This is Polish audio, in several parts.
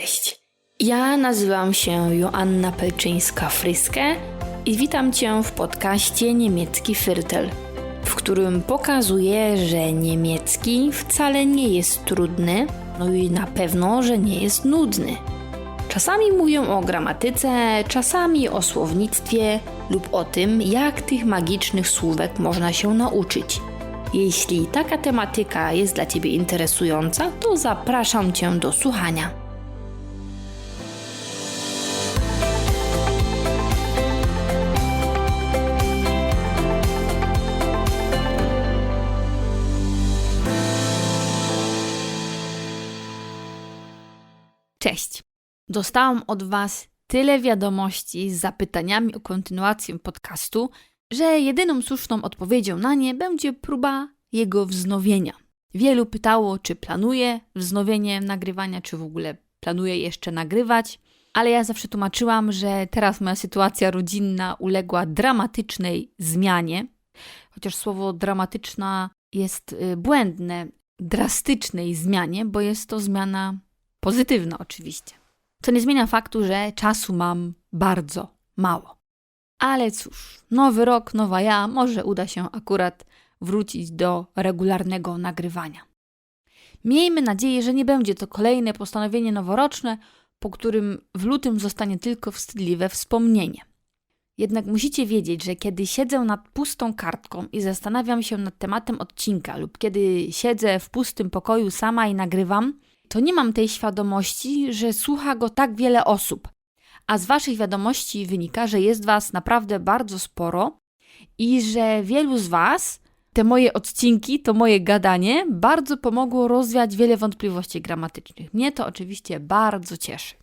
Cześć. Ja nazywam się Joanna Pelczyńska-Fryskę i witam Cię w podcaście Niemiecki Viertel, w którym pokazuję, że niemiecki wcale nie jest trudny, no i na pewno, że nie jest nudny. Czasami mówię o gramatyce, czasami o słownictwie lub o tym, jak tych magicznych słówek można się nauczyć. Jeśli taka tematyka jest dla Ciebie interesująca, to zapraszam Cię do słuchania. Dostałam od Was tyle wiadomości z zapytaniami o kontynuację podcastu, że jedyną słuszną odpowiedzią na nie będzie próba jego wznowienia. Wielu pytało, czy planuję wznowienie nagrywania, czy w ogóle planuję jeszcze nagrywać, ale ja zawsze tłumaczyłam, że teraz moja sytuacja rodzinna uległa dramatycznej zmianie, chociaż słowo dramatyczna jest y, błędne, drastycznej zmianie, bo jest to zmiana pozytywna oczywiście. Co nie zmienia faktu, że czasu mam bardzo mało. Ale cóż, nowy rok, nowa ja, może uda się akurat wrócić do regularnego nagrywania. Miejmy nadzieję, że nie będzie to kolejne postanowienie noworoczne, po którym w lutym zostanie tylko wstydliwe wspomnienie. Jednak musicie wiedzieć, że kiedy siedzę nad pustą kartką i zastanawiam się nad tematem odcinka, lub kiedy siedzę w pustym pokoju sama i nagrywam, to nie mam tej świadomości, że słucha go tak wiele osób. A z Waszych wiadomości wynika, że jest Was naprawdę bardzo sporo i że wielu z Was te moje odcinki, to moje gadanie bardzo pomogło rozwiać wiele wątpliwości gramatycznych. Mnie to oczywiście bardzo cieszy.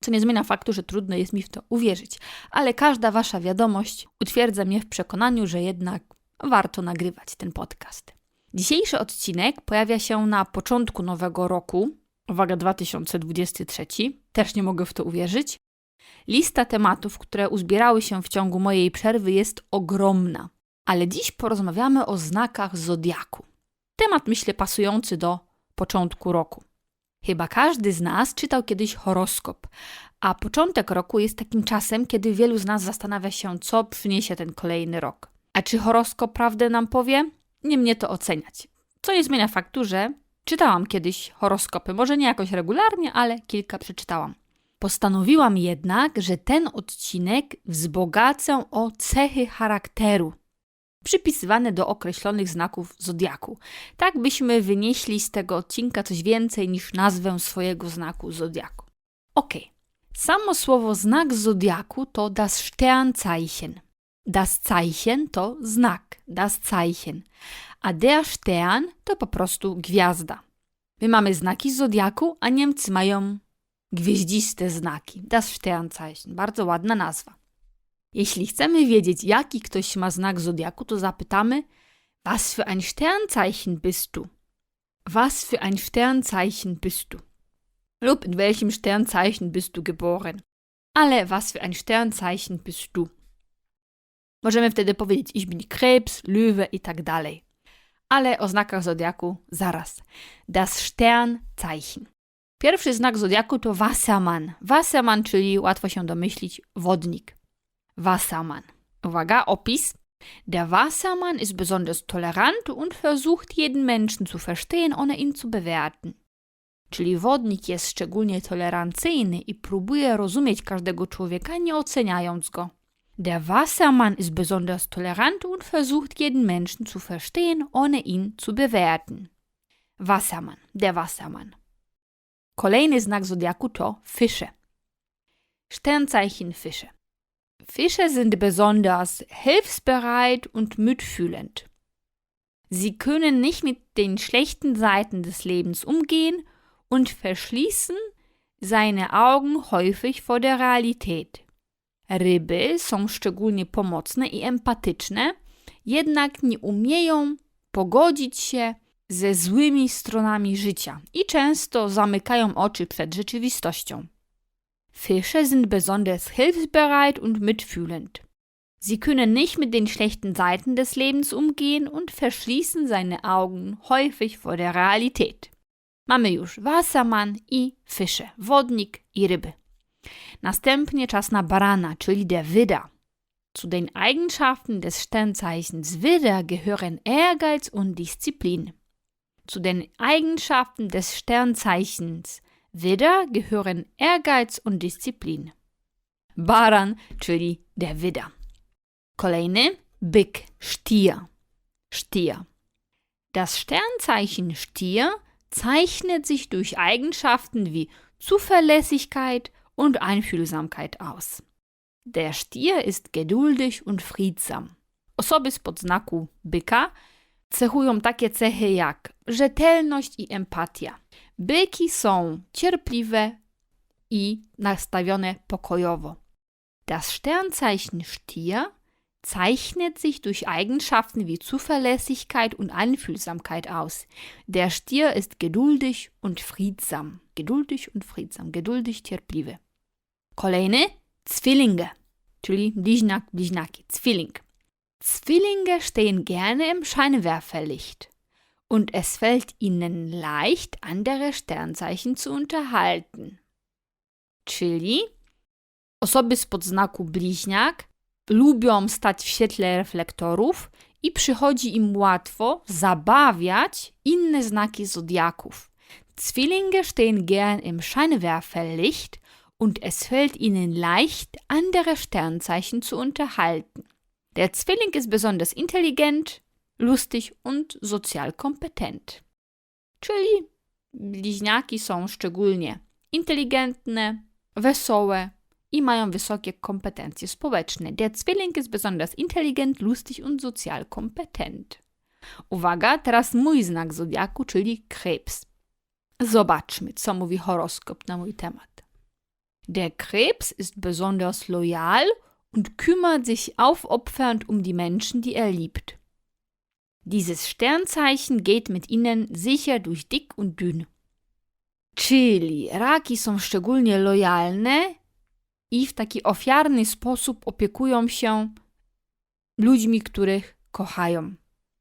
Co nie zmienia faktu, że trudno jest mi w to uwierzyć, ale każda Wasza wiadomość utwierdza mnie w przekonaniu, że jednak warto nagrywać ten podcast. Dzisiejszy odcinek pojawia się na początku nowego roku, uwaga 2023, też nie mogę w to uwierzyć. Lista tematów, które uzbierały się w ciągu mojej przerwy jest ogromna, ale dziś porozmawiamy o znakach zodiaku. Temat myślę pasujący do początku roku. Chyba każdy z nas czytał kiedyś horoskop, a początek roku jest takim czasem, kiedy wielu z nas zastanawia się, co przyniesie ten kolejny rok. A czy horoskop prawdę nam powie? Nie mnie to oceniać. Co nie zmienia faktu, że czytałam kiedyś horoskopy, może nie jakoś regularnie, ale kilka przeczytałam. Postanowiłam jednak, że ten odcinek wzbogacę o cechy charakteru przypisywane do określonych znaków zodiaku. Tak byśmy wynieśli z tego odcinka coś więcej niż nazwę swojego znaku zodiaku. Ok. Samo słowo znak zodiaku to das Sternzeichen. Das Zeichen to znak, das Zeichen. A der Stern to po prostu gwiazda. My mamy znaki zodiaku, a Niemcy mają gwieździste znaki. Das Sternzeichen. Bardzo ładna nazwa. Jeśli chcemy wiedzieć, jaki ktoś ma znak zodiaku, to zapytamy, was für ein Sternzeichen bist du? Was für ein Sternzeichen bist du? Lub in welchem Sternzeichen bist du geboren? Ale was für ein Sternzeichen bist du? Możemy wtedy powiedzieć, ich bin Krebs, Löwe i tak dalej. Ale o znakach zodiaku zaraz. Das Sternzeichen. Pierwszy znak zodiaku to Wassermann. Wassermann, czyli łatwo się domyślić, wodnik. Wassermann. Uwaga, Opis. Der Wassermann ist besonders tolerant und versucht jeden Menschen zu verstehen, ohne ihn zu bewerten. Czyli wodnik jest szczególnie tolerancyjny i próbuje rozumieć każdego człowieka, nie oceniając go. Der Wassermann ist besonders tolerant und versucht jeden Menschen zu verstehen, ohne ihn zu bewerten. Wassermann, der Wassermann. Kolejny znak zodiaku to Fische. Sternzeichen Fische. Fische sind besonders hilfsbereit und mitfühlend. Sie können nicht mit den schlechten Seiten des Lebens umgehen und verschließen seine Augen häufig vor der Realität. Ryby są szczególnie pomocne i empatyczne, jednak nie umieją pogodzić się ze złymi stronami życia i często zamykają oczy przed rzeczywistością. Fische sind besonders hilfsbereit und mitfühlend. Sie können nicht mit den schlechten Seiten des Lebens umgehen und verschließen seine Augen häufig vor der Realität. Mamy już Wassermann i Fische, wodnik i ryby. Następnie czas na barana, czyli der Widder. Zu den Eigenschaften des Sternzeichens Widder gehören Ehrgeiz und Disziplin. Zu den Eigenschaften des Sternzeichens Widder gehören Ehrgeiz und Disziplin. Baran, czyli der Widder. Kolejny byk, Stier. Stier. Das Sternzeichen Stier zeichnet sich durch Eigenschaften wie Zuverlässigkeit und Einfühlsamkeit aus. Der Stier ist geduldig und friedsam. Osoby z podznaku byka cechują takie cechy jak rzetelność i empatia. Byki są cierpliwe i nastawione pokojowo. Das Sternzeichen Stier zeichnet sich durch Eigenschaften wie Zuverlässigkeit und Einfühlsamkeit aus. Der Stier ist geduldig und friedsam. Geduldig und friedsam. Geduldig, cierpliwy. Kolejny Zwillinge, czyli bliźniak, bliźniaki. Zwilling. Zwillinge stehen gerne im Scheinwerferlicht und es fällt ihnen leicht, andere Sternzeichen zu unterhalten. Czyli osoby z podznaku bliźniak lubią stać w świetle reflektorów i przychodzi im łatwo zabawiać inne znaki zodiaków. Zwillinge stehen gern im Scheinwerferlicht und es fällt ihnen leicht, andere Sternzeichen zu unterhalten. Der Zwilling ist besonders intelligent, lustig und sozial kompetent. Czyli bliźniaki są szczególnie inteligentne, wesołe i mają wysokie kompetencje społeczne. Der Zwilling ist besonders intelligent, lustig und sozial kompetent. Uwaga, teraz mój znak zodiaku, czyli Krebs. Zobaczmy, co mówi horoskop na mój temat. Der Krebs ist besonders loyal und kümmert sich aufopfernd um die Menschen, die er liebt. Dieses Sternzeichen geht mit ihnen sicher durch dick und dünn. Czyli raki są szczególnie lojalne i w taki ofiarny sposób opiekują się ludźmi, których kochają.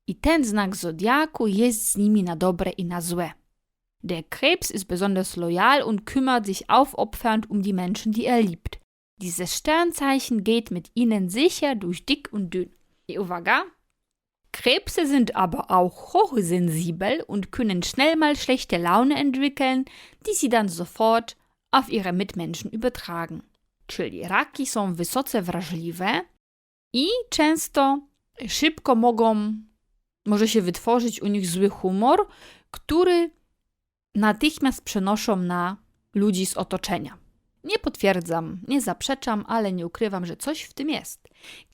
I ten znak zodiaku jest z nimi na dobre i na złe. Der Krebs ist besonders loyal und kümmert sich aufopfernd um die Menschen, die er liebt. Dieses Sternzeichen geht mit ihnen sicher durch dick und dünn. I uwaga, Krebse sind aber auch hochsensibel und können schnell mal schlechte Laune entwickeln, die sie dann sofort auf ihre Mitmenschen übertragen. Czyli raki są wysoce wrażliwe i często szybko mogą, może się wytworzyć u nich zły humor, który natychmiast przenoszą na ludzi z otoczenia. Nie potwierdzam, nie zaprzeczam, ale nie ukrywam, że coś w tym jest.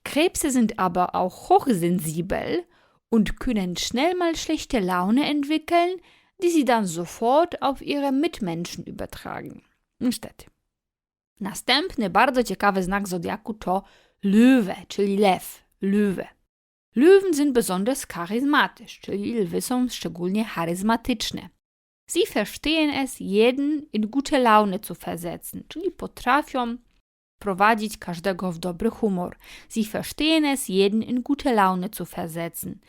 Krebse sind aber auch hochsensibel und können schnell mal schlechte Laune entwickeln, die sie dann sofort auf ihre Mitmenschen übertragen. Niestety. Następny bardzo ciekawy znak zodiaku to Löwe, czyli lew, Löwe. Löwen sind besonders charismatisch, czyli lwy są szczególnie charyzmatyczne. Sie verstehen es, jeden in gute Laune zu versetzen, czyli potrafią prowadzić każdego w dobry humor. Sie verstehen es, jeden in gute Laune zu versetzen.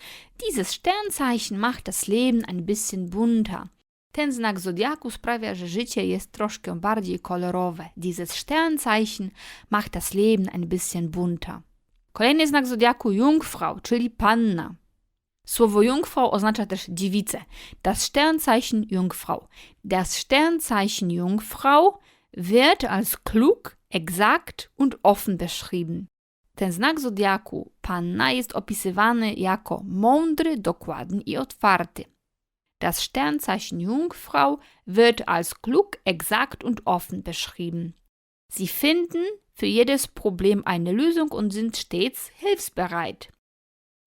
Dieses Sternzeichen macht das Leben ein bisschen bunter. Ten znak zodiaku sprawia, że życie jest troszkę bardziej kolorowe. Dieses Sternzeichen macht das Leben ein bisschen bunter. Kolejny znak zodiaku Jungfrau, czyli panna. Słowo Jungfrau oznacza też dziewicę. Das Sternzeichen Jungfrau. Das Sternzeichen Jungfrau wird als klug, exakt und offen beschrieben. Ten znak zodiaku panna jest opisywany jako mądry, dokładny i otwarty. Das Sternzeichen Jungfrau wird als klug, exakt und offen beschrieben. Sie finden für jedes Problem eine Lösung und sind stets hilfsbereit.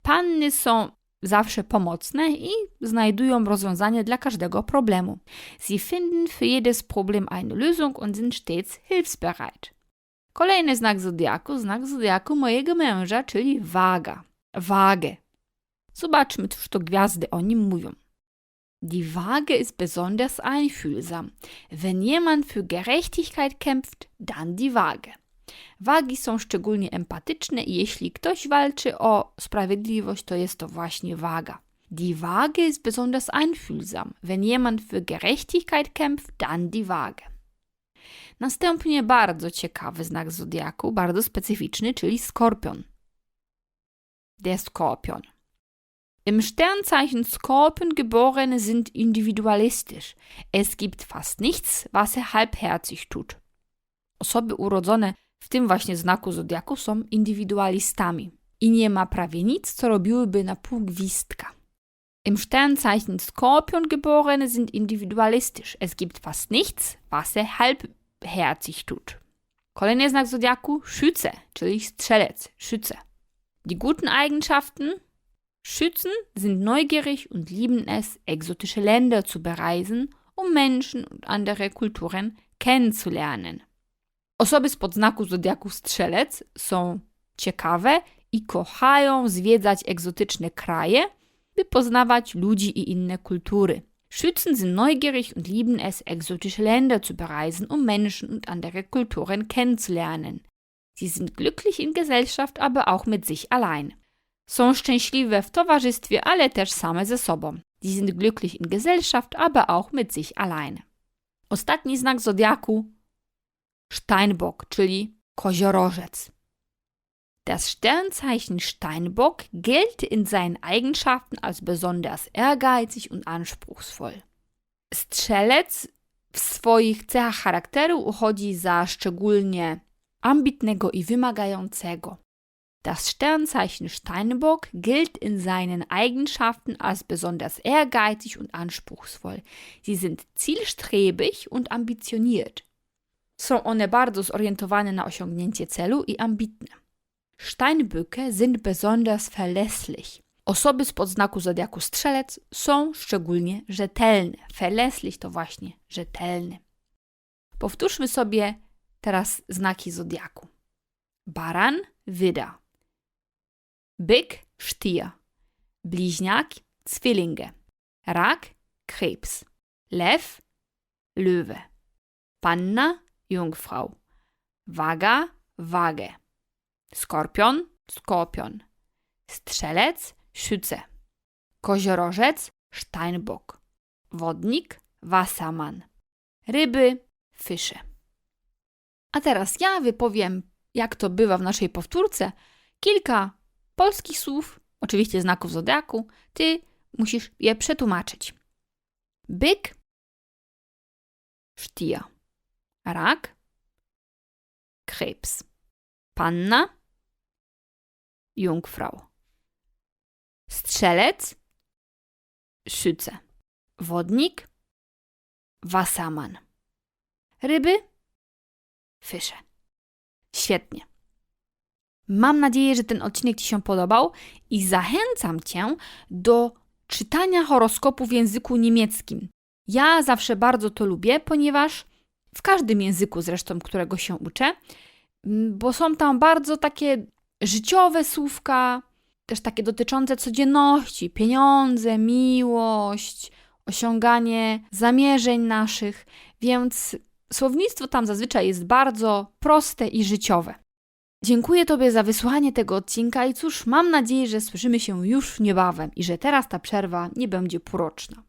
Panny są zawsze pomocne i znajdują rozwiązanie dla każdego problemu. Sie finden für jedes Problem eine Lösung und sind stets hilfsbereit. Kolejny znak zodiaku, znak zodiaku mojego męża, czyli waga. Wagę. Zobaczmy, cóż gwiazdy o nim mówią. Die Waage ist besonders einfühlsam. Wenn jemand für Gerechtigkeit kämpft, dann die Waage. Wagi są szczególnie empatyczne i jeśli ktoś walczy o sprawiedliwość, to jest to właśnie waga. Die Waage ist besonders einfühlsam. Wenn jemand für Gerechtigkeit kämpft, dann die Waage. Następnie bardzo ciekawy znak zodiaku, bardzo specyficzny, czyli skorpion. Der Skorpion. Im Sternzeichen Skorpion geborene sind individualistisch. Es gibt fast nichts, was er halbherzig tut. Osoby urodzone w tym właśnie znaku zodiaku są indywidualistami i nie ma prawie nic, co robiłyby na pół gwizdka. Im Sternzeichen Skorpion geborene sind individualistisch. Es gibt fast nichts, was er halbherzig tut. Kolejny znak zodiaku Schütze, czyli strzelec, Schütze. Die guten Eigenschaften Schützen sind neugierig und lieben es, exotische Länder zu bereisen, um Menschen und andere Kulturen kennenzulernen. Osoby z podznaku zodiaku strzelec są ciekawe i kochają zwiedzać egzotyczne kraje, by poznawać ludzi i inne kultury. Schützen sind neugierig und lieben es, exotische Länder zu bereisen, um Menschen und andere Kulturen kennenzulernen. Sie sind glücklich in Gesellschaft, aber auch mit sich allein. Są szczęśliwe w towarzystwie, ale też same ze sobą. Sie sind glücklich in Gesellschaft, aber auch mit sich allein. Ostatni znak zodiaku Steinbock, czyli koziorożec. Das Sternzeichen Steinbock gilt in seinen Eigenschaften als besonders ehrgeizig und anspruchsvoll. Strzelec w swoich cechach charakteru uchodzi za szczególnie ambitnego i wymagającego. Das Sternzeichen Steinbock gilt in seinen Eigenschaften als besonders ehrgeizig und anspruchsvoll. Sie sind zielstrebig und ambitioniert. Są one bardzo zorientowane na osiągnięcie celu i ambitne. Steinböcke sind besonders verlässlich. Osoby z podznaku zodiaku strzelec są szczególnie rzetelne. Verlässlich to właśnie rzetelny. Powtórzmy sobie teraz znaki zodiaku. Baran, wyda. Byk, Stier. Bliźniak, Zwillinge. Rak, Krebs. Lew, Löwe. Panna, Jungfrau. Waga, Waage. Skorpion, Skorpion. Strzelec, Schütze. Koziorożec, Steinbock. Wodnik, Wassermann. Ryby, Fische. A teraz ja wypowiem, jak to bywa w naszej powtórce, kilka polskich słów, oczywiście znaków zodiaku. Ty musisz je przetłumaczyć. Byk, Stier. Rak, Krebs. Panna, Jungfrau. Strzelec, Schütze. Wodnik, Wassermann. Ryby, Fische. Świetnie. Mam nadzieję, że ten odcinek Ci się podobał i zachęcam Cię do czytania horoskopu w języku niemieckim. Ja zawsze bardzo to lubię, ponieważ w każdym języku zresztą, którego się uczę, bo są tam bardzo takie życiowe słówka, też takie dotyczące codzienności, pieniądze, miłość, osiąganie zamierzeń naszych, więc słownictwo tam zazwyczaj jest bardzo proste i życiowe. Dziękuję Tobie za wysłuchanie tego odcinka i cóż, mam nadzieję, że słyszymy się już niebawem i że teraz ta przerwa nie będzie póroczna.